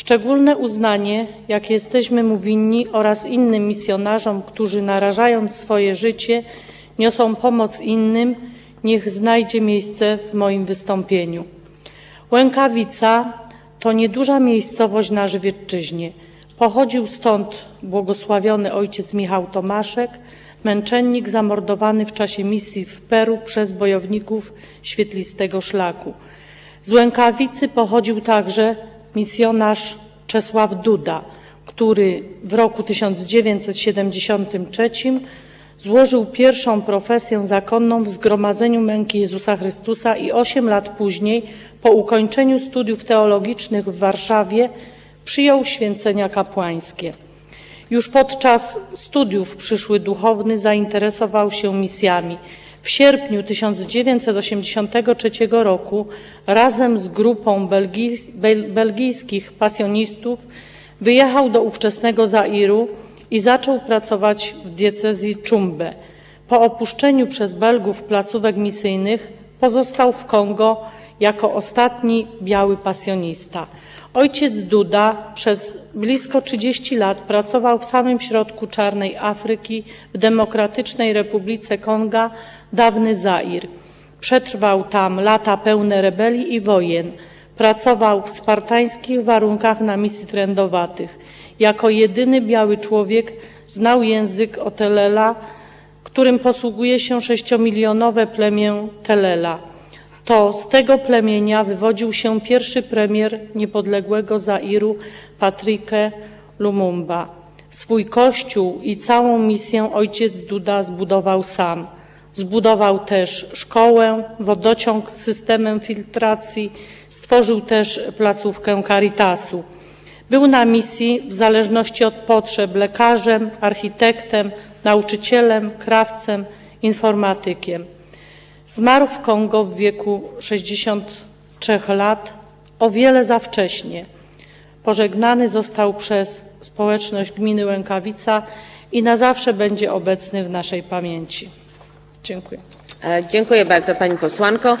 Szczególne uznanie, jakie jesteśmy mu winni oraz innym misjonarzom, którzy narażając swoje życie, niosą pomoc innym, niech znajdzie miejsce w moim wystąpieniu. Łękawica to nieduża miejscowość na Żywiecczyźnie. Pochodził stąd błogosławiony ojciec Michał Tomaszek, męczennik zamordowany w czasie misji w Peru przez bojowników świetlistego szlaku. Z Łękawicy pochodził także misjonarz Czesław Duda, który w roku 1973 złożył pierwszą profesję zakonną w Zgromadzeniu Męki Jezusa Chrystusa i osiem lat później, po ukończeniu studiów teologicznych w Warszawie, przyjął święcenia kapłańskie. Już podczas studiów przyszły duchowny zainteresował się misjami. W sierpniu 1983 roku razem z grupą belgijs- bel- belgijskich pasjonistów wyjechał do ówczesnego Zairu i zaczął pracować w diecezji Czumbe. Po opuszczeniu przez Belgów placówek misyjnych pozostał w Kongo jako ostatni biały pasjonista. Ojciec Duda przez blisko 30 lat pracował w samym środku czarnej Afryki w Demokratycznej Republice Konga, dawny Zair. Przetrwał tam lata pełne rebelii i wojen. Pracował w spartańskich warunkach na misji trędowatych. Jako jedyny biały człowiek znał język Otelela, którym posługuje się sześciomilionowe plemię Telela. To z tego plemienia wywodził się pierwszy premier niepodległego Zairu, Patrykę Lumumba. Swój kościół i całą misję ojciec Duda zbudował sam. Zbudował też szkołę, wodociąg z systemem filtracji, stworzył też placówkę Caritasu. Był na misji w zależności od potrzeb lekarzem, architektem, nauczycielem, krawcem, informatykiem. Zmarł w Kongo w wieku 63 lat, o wiele za wcześnie. Pożegnany został przez społeczność gminy Łękawica i na zawsze będzie obecny w naszej pamięci. Dziękuję. E, Dziękuję bardzo Pani Posłanko.